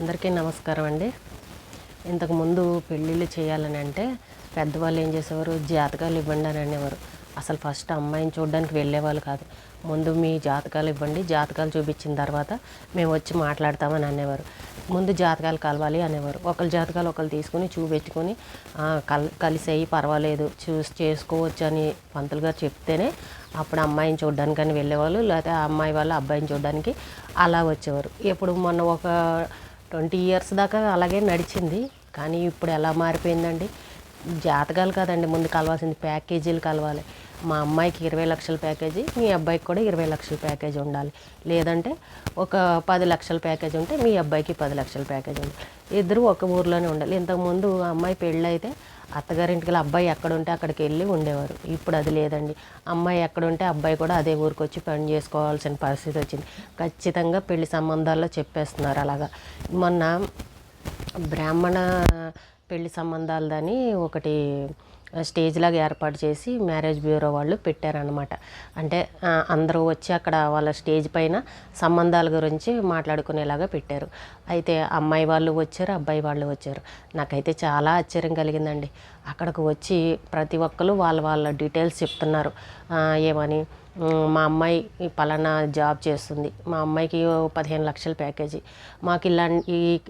అందరికీ నమస్కారం అండి. ఇంతకుముందు పెళ్ళిళ్ళు చేయాలని అంటే పెద్దవాళ్ళు ఏం చేసేవారు? జాతకాలు ఇవ్వండి అని అనేవారు. అసలు ఫస్ట్ అమ్మాయిని చూడడానికి వెళ్ళేవాళ్ళు కాదు. ముందు మీ జాతకాలు ఇవ్వండి జాతకాలు చూపించిన తర్వాత మేము వచ్చి మాట్లాడతామని అనేవారు. ముందు జాతకాలు కలవాలి అనేవారు. ఒకళ్ళ జాతకాలు ఒకరు తీసుకుని చూపెట్టుకొని కల్ కలిసేయి పర్వాలేదు చూసి చేసుకోవచ్చు అని పంతులు గారు చెప్తేనే అప్పుడు అమ్మాయిని చూడడానికని వెళ్ళేవాళ్ళు. లేకపోతే ఆ అమ్మాయి వాళ్ళు అబ్బాయిని చూడడానికి అలా వచ్చేవారు. ఇప్పుడు మొన్న ఒక ట్వంటీ ఇయర్స్ దాకా అలాగే నడిచింది. కానీ ఇప్పుడు ఎలా మారిపోయిందండి? జాతకాలు కాదండి ముందు కలవాల్సింది ప్యాకేజీలు కలవాలి. మా అమ్మాయికి ఇరవై లక్షల ప్యాకేజీ మీ అబ్బాయికి కూడా ఇరవై లక్షల ప్యాకేజీ ఉండాలి. లేదంటే ఒక పది లక్షల ప్యాకేజీ ఉంటే మీ అబ్బాయికి పది లక్షల ప్యాకేజీ ఉండాలి. ఇద్దరు ఒక ఊర్లోనే ఉండాలి. ఇంతకుముందు అమ్మాయి పెళ్ళి అయితే అత్తగారింటికి అబ్బాయి ఎక్కడ ఉంటే అక్కడికి వెళ్ళి ఉండేవారు. ఇప్పుడు అది లేదండి. అమ్మాయి ఎక్కడ ఉంటే అబ్బాయి కూడా అదే ఊరికి వచ్చి పని చేసుకోవాల్సిన పరిస్థితి వచ్చింది. ఖచ్చితంగా పెళ్ళి సంబంధాల్లో చెప్పేస్తున్నారు అలాగా. మొన్న బ్రాహ్మణ పెళ్ళి సంబంధాలదని ఒకటి స్టేజ్ లాగా ఏర్పాటు చేసి మ్యారేజ్ బ్యూరో వాళ్ళు పెట్టారనమాట అంటే అందరూ వచ్చి అక్కడ వాళ్ళ స్టేజ్ పైన సంబంధాల గురించి మాట్లాడుకునేలాగా పెట్టారు. అయితే అమ్మాయి వాళ్ళు వచ్చారు అబ్బాయి వాళ్ళు వచ్చారు. నాకైతే చాలా ఆశ్చర్యం కలిగిందండి. అక్కడికి వచ్చి ప్రతి ఒక్కరు వాళ్ళ వాళ్ళ డీటెయిల్స్ చెప్తున్నారు. ఏమని మా అమ్మాయి పలానా జాబ్ చేస్తుంది. మా అమ్మాయికి పదిహేను లక్షల ప్యాకేజీ. మాకు ఇలా ఈ-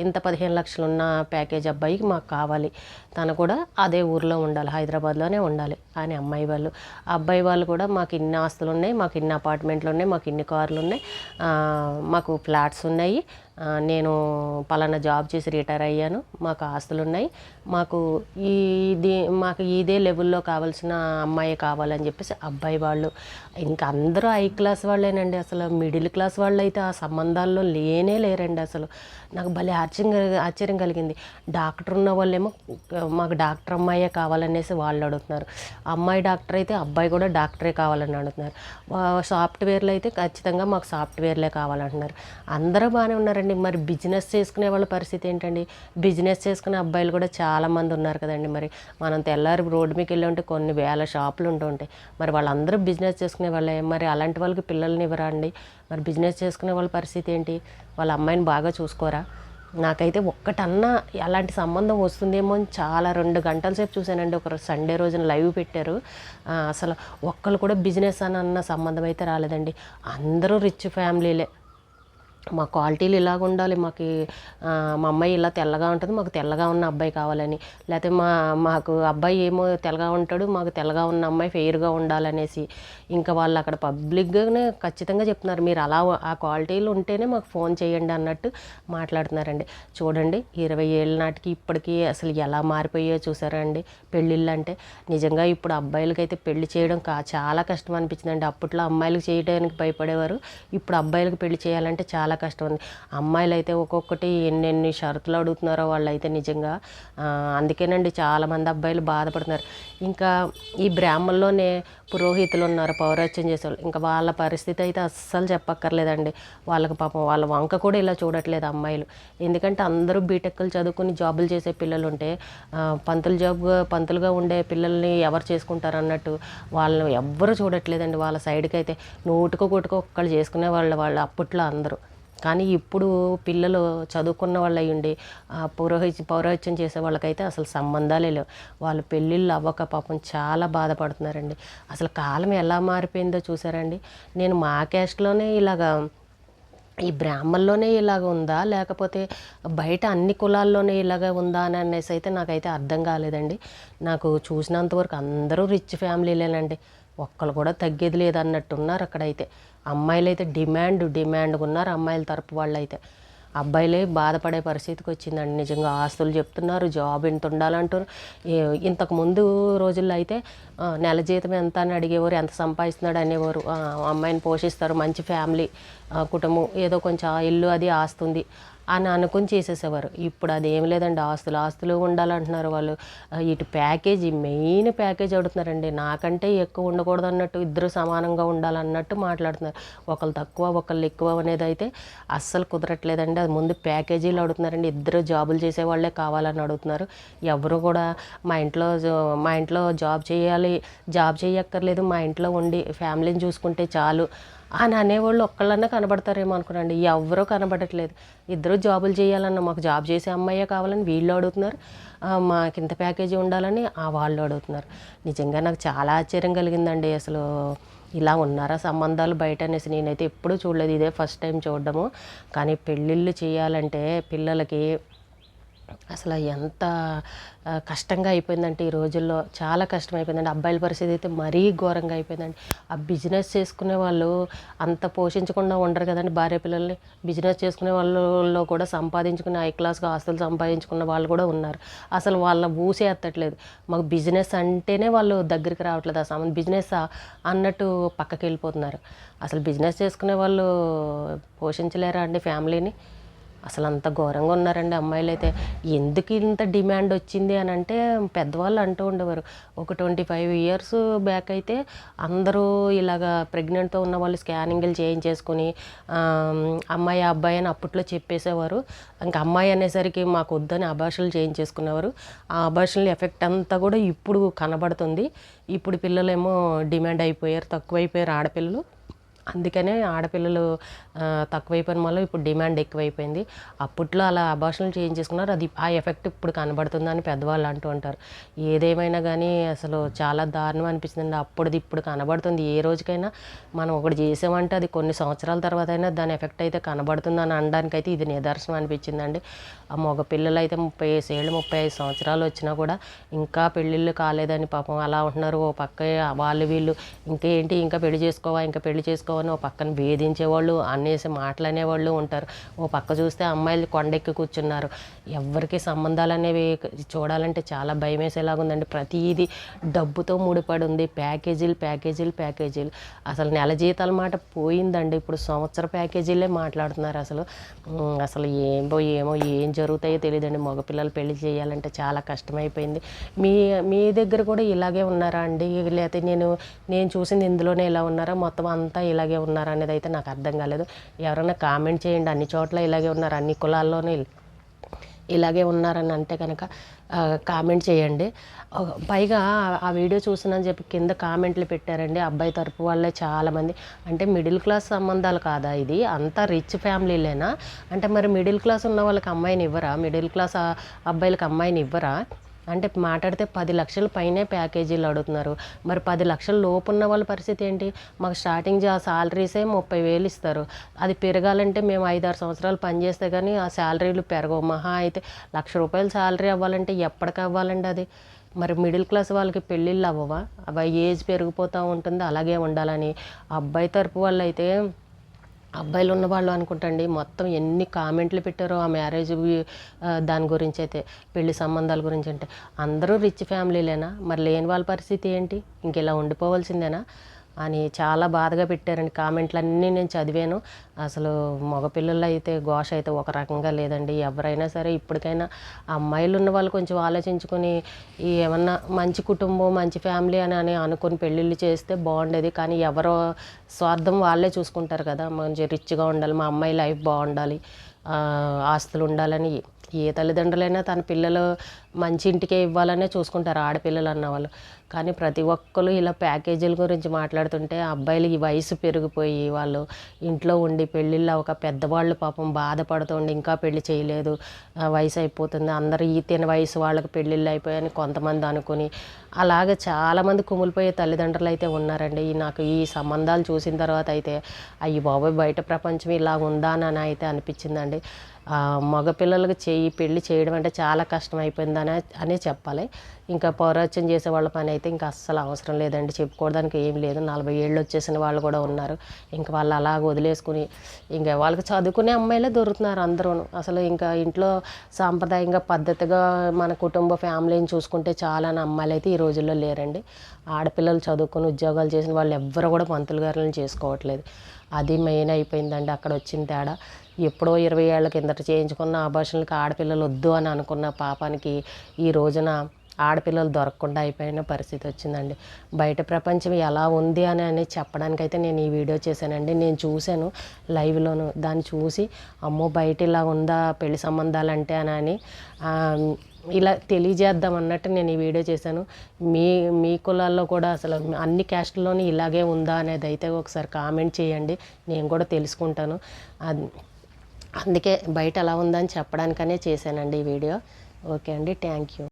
ఇంత పదిహేను లక్షలు ఉన్న ప్యాకేజ్ అబ్బాయికి మాకు కావాలి. తను కూడా అదే ఊర్లో ఉండాలి హైదరాబాద్లోనే ఉండాలి. అని అమ్మాయి వాళ్ళు అబ్బాయి వాళ్ళు కూడా మాకు ఇన్ని ఆస్తులు ఉన్నాయి మాకు ఇన్ని అపార్ట్మెంట్లు ఉన్నాయి మాకు ఇన్ని కార్లు ఉన్నాయి మాకు ఫ్లాట్స్ ఉన్నాయి నేను పలానా జాబ్ చేసి రిటైర్ అయ్యాను మాకు ఆస్తులు ఉన్నాయి మాకు ఈ ఇది మాకు ఇదే లెవెల్లో కావాల్సిన అమ్మాయి కావాలని చెప్పేసి అబ్బాయి వాళ్ళు ఇంకా అందరూ హై క్లాస్ వాళ్ళేనండి అసలు మిడిల్ క్లాస్ వాళ్ళు అయితే ఆ సంబంధాల్లో లేనే లేరండి అసలు. నాకు భలే ఆశ్చర్యం ఆశ్చర్యం కలిగింది. డాక్టర్ ఉన్న వాళ్ళేమో మాకు డాక్టర్ అమ్మాయే కావాలనేసి వాళ్ళు అడుగుతున్నారు. అమ్మాయి డాక్టర్ అయితే అబ్బాయి కూడా డాక్టరే కావాలని అడుగుతున్నారు. సాఫ్ట్వేర్లు అయితే ఖచ్చితంగా మాకు సాఫ్ట్వేర్లే కావాలంటున్నారు. అందరూ బాగానే ఉన్నారండి. మరి బిజినెస్ చేసుకునే వాళ్ళ పరిస్థితి ఏంటండి? బిజినెస్ చేసుకునే అబ్బాయిలు కూడా చాలా మంది ఉన్నారు కదండి మరి. మనం తెల్లారి రోడ్డు మీకు వెళ్ళి ఉంటే కొన్ని వేల షాపులు ఉంటూ ఉంటాయి. మరి వాళ్ళందరూ బిజినెస్ చేసుకునే వాళ్ళే. మరి అలాంటి వాళ్ళకి పిల్లల్ని ఇవ్వరా అండి? మరి బిజినెస్ చేసుకునే వాళ్ళ పరిస్థితి ఏంటి? వాళ్ళ అమ్మాయిని బాగా చూసుకోరా? నాకైతే ఒక్కటన్నా అలాంటి సంబంధం వస్తుందేమో అని చాలా రెండు గంటల సేపు చూశానండి. ఒక సండే రోజున లైవ్ పెట్టారు. అసలు ఒక్కరు కూడా బిజినెస్ అని అన్న సంబంధం అయితే రాలేదండి. అందరూ రిచ్ ఫ్యామిలీలే. మా క్వాలిటీలు ఇలాగ ఉండాలి. మాకు మా అమ్మాయి ఇలా తెల్లగా ఉంటుంది మాకు తెల్లగా ఉన్న అబ్బాయి కావాలని. లేకపోతే మా మాకు అబ్బాయి ఏమో తెల్లగా ఉంటాడు మాకు తెల్లగా ఉన్న అమ్మాయి ఫెయిర్గా ఉండాలనేసి. ఇంకా వాళ్ళు అక్కడ పబ్లిక్గానే ఖచ్చితంగా చెప్తున్నారు. మీరు అలా ఆ క్వాలిటీలు ఉంటేనే మాకు ఫోన్ చేయండి అన్నట్టు మాట్లాడుతున్నారండి. చూడండి ఇరవై ఏళ్ళ నాటికి ఇప్పటికీ అసలు ఎలా మారిపోయాయో చూసారండి పెళ్ళిళ్ళు అంటే నిజంగా ఇప్పుడు అబ్బాయిలకైతే పెళ్ళి చేయడం కా చాలా కష్టం అనిపించిందండి. అప్పట్లో అమ్మాయిలకు చేయడానికి భయపడేవారు. ఇప్పుడు అబ్బాయిలకు పెళ్ళి చేయాలంటే చాలా చాలా కష్టం ఉంది. అమ్మాయిలు అయితే ఒక్కొక్కటి ఎన్నెన్ని షరతులు అడుగుతున్నారో వాళ్ళైతే నిజంగా అందుకేనండి చాలామంది అబ్బాయిలు బాధపడుతున్నారు. ఇంకా ఈ బ్రాహ్మణలోనే పురోహితులు ఉన్నారు పౌరోత్యం చేసేవాళ్ళు. ఇంకా వాళ్ళ పరిస్థితి అయితే అస్సలు చెప్పక్కర్లేదండి. వాళ్ళకి పాపం వాళ్ళ వంక కూడా ఇలా చూడట్లేదు అమ్మాయిలు. ఎందుకంటే అందరూ బీటెక్లు చదువుకుని జాబులు చేసే పిల్లలు ఉంటే పంతులు జాబ్ పంతులుగా ఉండే పిల్లల్ని ఎవరు చేసుకుంటారు అన్నట్టు వాళ్ళని ఎవ్వరు చూడట్లేదండి. వాళ్ళ సైడ్కి అయితే నూటుకో కొట్టుకో ఒక్కళ్ళు చేసుకునే వాళ్ళు వాళ్ళు అప్పట్లో అందరూ. కానీ ఇప్పుడు పిల్లలు చదువుకున్న వాళ్ళు అయ్యుండి ఆ పౌరోహిత్యం పౌరోహిత్యం చేసే వాళ్ళకైతే అసలు సంబంధాలే లేవు. వాళ్ళు పెళ్ళిళ్ళు అవ్వక పాపం చాలా బాధపడుతున్నారండి. అసలు కాలం ఎలా మారిపోయిందో చూసారండి నేను మా క్యాస్ట్లోనే ఇలాగా ఈ బ్రాహ్మణలోనే ఇలాగ ఉందా? లేకపోతే బయట అన్ని కులాల్లోనే ఇలాగ ఉందా? అని అనేసి అయితే నాకైతే అర్థం కాలేదండి. నాకు చూసినంతవరకు అందరూ రిచ్ ఫ్యామిలీలేనండి. ఒక్కరు కూడా తగ్గేది లేదన్నట్టున్నారు ఉన్నారు అక్కడైతే. అమ్మాయిలు అయితే డిమాండ్ డిమాండ్గా ఉన్నారు అమ్మాయిల తరపు వాళ్ళు అయితే అబ్బాయిలే బాధపడే పరిస్థితికి వచ్చిందండి. నిజంగా ఆస్తులు చెప్తున్నారు జాబ్ ఇంత ఉండాలంటారు ఇంతకు ముందు రోజుల్లో అయితే నెల జీతం ఎంత అని అడిగేవారు ఎంత సంపాదిస్తున్నాడు అనేవారు. అమ్మాయిని పోషిస్తారు మంచి ఫ్యామిలీ కుటుంబం ఏదో కొంచెం ఇల్లు అది ఆస్తుంది. అని అనుకుని చేసేసేవారు. ఇప్పుడు అది ఏం లేదండి ఆస్తులు ఆస్తులు ఉండాలంటున్నారు వాళ్ళు. ఇటు ప్యాకేజీ మెయిన్ ప్యాకేజ్ అడుగుతున్నారండి. నాకంటే ఎక్కువ ఉండకూడదు అన్నట్టు ఇద్దరు సమానంగా ఉండాలన్నట్టు మాట్లాడుతున్నారు. ఒకళ్ళు తక్కువ ఒకళ్ళు ఎక్కువ అనేది అయితే అస్సలు కుదరట్లేదండి. అది ముందు ప్యాకేజీలు అడుగుతున్నారండి. ఇద్దరు జాబులు చేసేవాళ్ళే కావాలని అడుగుతున్నారు. ఎవరు కూడా మా ఇంట్లో మా ఇంట్లో జాబ్ చేయాలి జాబ్ చేయక్కర్లేదు. మా ఇంట్లో ఉండి ఫ్యామిలీని చూసుకుంటే చాలు. అని అనేవాళ్ళు ఒక్కళ్ళన్నా కనబడతారేమో అనుకున్నాండి ఎవరో కనబడట్లేదు. ఇద్దరు జాబులు చేయాలన్న మాకు జాబ్ చేసే అమ్మాయే కావాలని వీళ్ళు అడుగుతున్నారు. మాకు ఇంత ప్యాకేజీ ఉండాలని ఆ వాళ్ళు అడుగుతున్నారు. నిజంగా నాకు చాలా ఆశ్చర్యం కలిగిందండి. అసలు ఇలా ఉన్నారా సంబంధాలు బయట అనేసి నేనైతే ఎప్పుడూ చూడలేదు. ఇదే ఫస్ట్ టైం చూడడము. కానీ పెళ్ళిళ్ళు చేయాలంటే పిల్లలకి అసలు ఎంత కష్టంగా అయిపోయిందంటే ఈ రోజుల్లో. చాలా కష్టం అయిపోయిందండి అబ్బాయిల పరిస్థితి అయితే మరీ ఘోరంగా అయిపోయిందండి. ఆ బిజినెస్ చేసుకునే వాళ్ళు అంత పోషించకుండా ఉండరు కదండి భార్య పిల్లల్ని. బిజినెస్ చేసుకునే వాళ్ళలో కూడా సంపాదించుకునే హై క్లాస్గా ఆస్తులు సంపాదించుకున్న వాళ్ళు కూడా ఉన్నారు. అసలు వాళ్ళ ఊసే ఎత్తట్లేదు మాకు బిజినెస్ అంటేనే వాళ్ళు దగ్గరికి రావట్లేదు. ఆ సంబంధం బిజినెస్ అన్నట్టు పక్కకి వెళ్ళిపోతున్నారు అసలు బిజినెస్ చేసుకునే వాళ్ళు పోషించలేరా అండి ఫ్యామిలీని? అసలు అంత ఘోరంగా ఉన్నారండి అమ్మాయిలు అయితే ఎందుకు ఇంత డిమాండ్ వచ్చింది అని అంటే పెద్దవాళ్ళు అంటూ ఉండేవారు. ఒక ట్వంటీ ఫైవ్ ఇయర్స్ బ్యాక్ అయితే అందరూ ఇలాగా ప్రెగ్నెంట్తో ఉన్న వాళ్ళు స్కానింగ్లు చేయించేసుకుని ఆ, అమ్మాయి అబ్బాయి అని అప్పట్లో చెప్పేసేవారు. ఇంకా అమ్మాయి అనేసరికి మాకు వద్దని అభాషలు చేయించేసుకునేవారు. ఆ అభాషల ఎఫెక్ట్ అంతా కూడా ఇప్పుడు కనబడుతుంది. ఇప్పుడు పిల్లలేమో డిమాండ్ అయిపోయారు తక్కువైపోయారు ఆడపిల్లలు. అందుకనే ఆడపిల్లలు తక్కువైపోయిన వల్ల ఇప్పుడు డిమాండ్ ఎక్కువైపోయింది. అప్పట్లో అలా అభాషణలు చేయించేసుకున్నారు. అది ఆ ఎఫెక్ట్ ఇప్పుడు కనబడుతుందని పెద్దవాళ్ళు అంటూ ఉంటారు. ఏదేమైనా కానీ అసలు చాలా దారుణం అనిపిస్తుంది అప్పుడుది ఇప్పుడు కనబడుతుంది. ఏ రోజుకైనా మనం ఒకటి చేసామంటే అది కొన్ని సంవత్సరాల తర్వాత అయినా దాని ఎఫెక్ట్ అయితే కనబడుతుంది అని అనడానికి అయితే ఇది నిదర్శనం అనిపించిందండి. ఆ మగ పిల్లలు అయితే ముప్పై ఏళ్ళు ముప్పై ఐదు సంవత్సరాలు వచ్చినా కూడా ఇంకా పెళ్ళిళ్ళు కాలేదని పాపం అలా ఉంటున్నారు. ఓ పక్క వాళ్ళు వీళ్ళు ఇంకేంటి ఇంకా పెళ్ళి చేసుకోవా ఇంకా పెళ్ళి చేసుకోవని ఓ పక్కన వేధించేవాళ్ళు అనేసి మాటలనేవాళ్ళు ఉంటారు. ఓ పక్క చూస్తే అమ్మాయిలు కొండెక్కి కూర్చున్నారు. ఎవరికి సంబంధాలు అనేవి చూడాలంటే చాలా భయం వేసేలాగుందండి ప్రతిదీ డబ్బుతో ముడిపడి ఉంది ప్యాకేజీలు ప్యాకేజీలు ప్యాకేజీలు. అసలు నెల జీతాల మాట పోయిందండి. ఇప్పుడు సంవత్సర ప్యాకేజీలే మాట్లాడుతున్నారు అసలు. అసలు ఏమో ఏమో ఏం జరుగుతాయో తెలియదండి మగపిల్లలు పెళ్ళి చేయాలంటే చాలా కష్టమైపోయింది. మీ మీ దగ్గర కూడా ఇలాగే ఉన్నారా అండి? లేకపోతే నేను నేను చూసింది ఇందులోనే ఇలా ఉన్నారా? మొత్తం అంతా ఇలాగే ఉన్నారా? అనేది అయితే నాకు అర్థం కాలేదు. ఎవరైనా కామెంట్ చేయండి. అన్ని చోట్ల ఇలాగే ఉన్నారు. అన్ని కులాల్లోనే ఇలాగే ఉన్నారని అంటే కనుక కామెంట్ చేయండి. పైగా ఆ- వీడియో చూసినని చెప్పి కింద కామెంట్లు పెట్టారండి. అబ్బాయి తరపు వాళ్ళే చాలామంది. అంటే మిడిల్ క్లాస్ సంబంధాలు కాదా ఇది? అంతా రిచ్ ఫ్యామిలీలేనా? అంటే మరి మిడిల్ క్లాస్ ఉన్న వాళ్ళకి అమ్మాయిని ఇవ్వరా? మిడిల్ క్లాస్ అబ్బాయిలకు అమ్మాయిని ఇవ్వరా? అంటే మాట్లాడితే పది లక్షల పైనే ప్యాకేజీలు అడుగుతున్నారు. మరి పది లక్షల లోపు ఉన్న వాళ్ళ పరిస్థితి ఏంటి? మాకు స్టార్టింగ్ ఆ సాలరీసే ముప్పై వేలు ఇస్తారు. అది పెరగాలంటే మేము ఐదారు సంవత్సరాలు పనిచేస్తే కానీ ఆ శాలరీలు పెరగవు. మహా అయితే లక్ష రూపాయలు శాలరీ అవ్వాలంటే ఎప్పటికి అవ్వాలండి అది? మరి మిడిల్ క్లాస్ వాళ్ళకి పెళ్ళిళ్ళు అవ్వవా? అవి ఏజ్ పెరిగిపోతూ ఉంటుంది అలాగే ఉండాలని. అబ్బాయి తరపు వాళ్ళు అయితే అబ్బాయిలు ఉన్నవాళ్ళు అనుకుంటండి మొత్తం ఎన్ని కామెంట్లు పెట్టారో ఆ మ్యారేజ్ దాని గురించి అయితే పెళ్ళి సంబంధాల గురించి అంటే అందరూ రిచ్ ఫ్యామిలీలేనా? మరి లేని వాళ్ళ పరిస్థితి ఏంటి? ఇంకెలా ఉండిపోవాల్సిందేనా? అని చాలా బాధగా పెట్టారండి. కామెంట్లన్నీ నేను చదివాను. అసలు మగపిల్లలు అయితే ఘోష అయితే ఒక రకంగా లేదండి. ఎవరైనా సరే ఇప్పటికైనా అమ్మాయిలు ఉన్న వాళ్ళు కొంచెం ఆలోచించుకొని ఏమన్నా మంచి కుటుంబం మంచి ఫ్యామిలీ అని అని అనుకొని పెళ్ళిళ్ళు చేస్తే బాగుండేది. కానీ ఎవరో స్వార్థం వాళ్ళే చూసుకుంటారు కదా. మంచి రిచ్గా ఉండాలి మా అమ్మాయి లైఫ్ బాగుండాలి ఆస్తులు ఉండాలని ఏ తల్లిదండ్రులైనా తన పిల్లలు మంచి ఇంటికే ఇవ్వాలనే చూసుకుంటారు ఆడపిల్లలు అన్నవాళ్ళు కానీ ప్రతి ఒక్కరు ఇలా ప్యాకేజీల గురించి మాట్లాడుతుంటే అబ్బాయిలు ఈ వయసు పెరిగిపోయి వాళ్ళు ఇంట్లో ఉండి పెళ్ళిళ్ళు ఒక పెద్దవాళ్ళు పాపం బాధపడుతూ ఉండి ఇంకా పెళ్ళి చేయలేదు. ఆ, వయసు అయిపోతుంది. అందరూ ఈ తిన వయసు వాళ్ళకి పెళ్ళిళ్ళు అయిపోయాయని కొంతమంది అనుకుని అలాగ చాలామంది కుమిలిపోయే తల్లిదండ్రులు అయితే ఉన్నారండి. ఈ నాకు ఈ సంబంధాలు చూసిన తర్వాత అయితే అయ్యి బాబోయ్ బయట ప్రపంచం ఇలా ఉందా అని అయితే అనిపించిందండి. మగపిల్లలకు చేయి పెళ్ళి చేయడం అంటే చాలా కష్టం అయిపోయిందని అనే చెప్పాలి. ఇంకా పౌరాత్యం చేసే వాళ్ళ పని అయితే ఇంకా అస్సలు అవసరం లేదండి చెప్పుకోవడానికి ఏం లేదు. నలభై ఏళ్ళు వచ్చేసిన వాళ్ళు కూడా ఉన్నారు. ఇంకా వాళ్ళు అలాగ వదిలేసుకుని ఇంకా వాళ్ళకి చదువుకునే అమ్మాయిలే దొరుకుతున్నారు అందరూ అసలు ఇంకా ఇంట్లో సాంప్రదాయంగా పద్ధతిగా మన కుటుంబ ఫ్యామిలీని చూసుకుంటే చాలా అమ్మాయిలు అయితే ఈ రోజుల్లో లేరండి. ఆడపిల్లలు చదువుకుని ఉద్యోగాలు చేసిన వాళ్ళు ఎవ్వరు కూడా పంతులు గారులను చేసుకోవట్లేదు. అది మెయిన్ అయిపోయిందండి అక్కడ వచ్చిన తేడా. ఎప్పుడో ఇరవై ఏళ్ళ కిందట చేయించుకున్న ఆభాషణలకు ఆడపిల్లలు వద్దు అని అనుకున్న పాపానికి ఈ రోజున ఆడపిల్లలు దొరకకుండా అయిపోయిన పరిస్థితి వచ్చిందండి. బయట ప్రపంచం ఎలా ఉంది అని అని చెప్పడానికైతే నేను ఈ వీడియో చేశానండి. నేను చూశాను లైవ్లోను. దాన్ని చూసి అమ్మో బయట ఇలా ఉందా పెళ్ళి సంబంధాలంటే అని అని ఇలా తెలియజేద్దాం అన్నట్టు నేను ఈ వీడియో చేశాను. మీ మీ కులాల్లో కూడా అసలు అన్ని క్యాస్ట్లోనూ ఇలాగే ఉందా అనేది అయితే ఒకసారి కామెంట్ చేయండి. నేను కూడా తెలుసుకుంటాను. అందుకే బయట ఎలా ఉందని చెప్పడానికనే చేశానండి ఈ వీడియో. ఓకే అండి. Thank you.